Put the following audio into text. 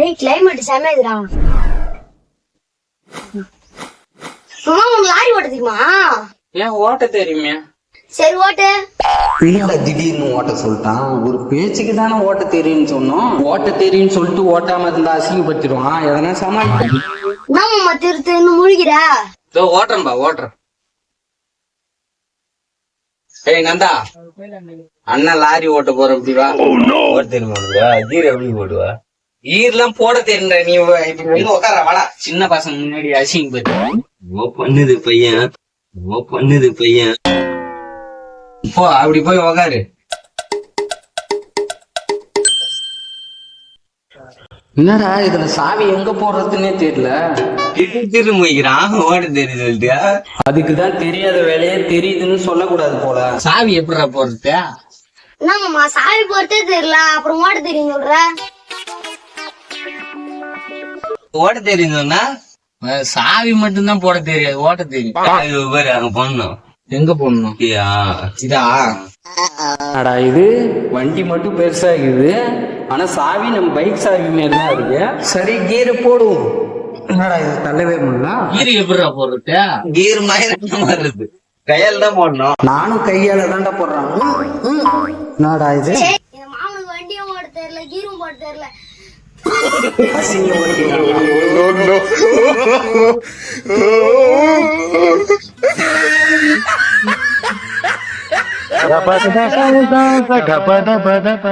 ஏய் கிளைமேட் செமையாதுடா சும்மா உனக்கு லாரி ஓட்ட தெரியுமா? ஏன் ஓட்ட தெரியுமே? சரி ஓட்டு. என்னடா திடீர்னு ஓட்ட சொல்லிட்டான். ஒரு பேச்சுக்கு தானே ஓட்ட தெரியும்னு சொன்னோம். ஓட்ட தெரியும்னு சொல்லிட்டு ஓட்டாம இருந்தா அசிங்கப்படுத்திடுவான். எதனா சமாளி நம்ம திருத்து இன்னும் முழுகிற? இதோ ஓட்டுறேன்பா ஓட்டுறேன். ஏய் நந்தா. அண்ணன் லாரி ஓட்ட போறோம் இப்படி வா. ஓட்ட தெரியுமா உனக்கு? கீர் எப்படி போடுவா? ஈர்லாம் போட தெரியுற நீ வ- இப்படி வந்து உட்கார வாடா. சின்ன பசங்க முன்னாடி அசிங்க போயிட்டு ஓ பண்ணுது பையன். ஓ பண்ணுது பையன். போ அப்படி போய் உக்காரு. என்னடா இதுல சாவி எங்க போடுறதுன்னே தெரியல. திரு திரு முடிக்கிறான் ஓட்ட தெரியும் சொல்லிட்டு அதுக்கு தான் தெரியாத வேலையே தெரியுதுன்னு சொல்லக்கூடாது போல. சாவி எப்படிடா போடுறது? என்னம்மா சாவி போறதே தெரியல. அப்புறம் ஓட்ட தெரியும் சொல்ற? சொன்னா அஹ் சாவி மட்டும்தான் போட தெரியாது ஓட்ட தெரியும். பாரு அங்க பண்ணணும் எங்க போடணும்? இதா? அடா இது வண்டி மட்டும் பெருசா இருக்குது. ஆனா சாவி நம்ம பைக் சாவி மாரி தான் இருக்கு. சரி கீரை போடுவோம். என்னடா இது தள்ளவே முடியல? ஈரு எப்படிடா போடுறது? கீர் மாதிரி வருது. கையால தான் போடணும். நானும் கையால தாண்டா போடுறான். என்னடா இது? மாமனுக்கு வண்டியும் ஓட்ட தெரியல கீரும் போட தெரியல. no, no, no. Dapat dapat dapat dapat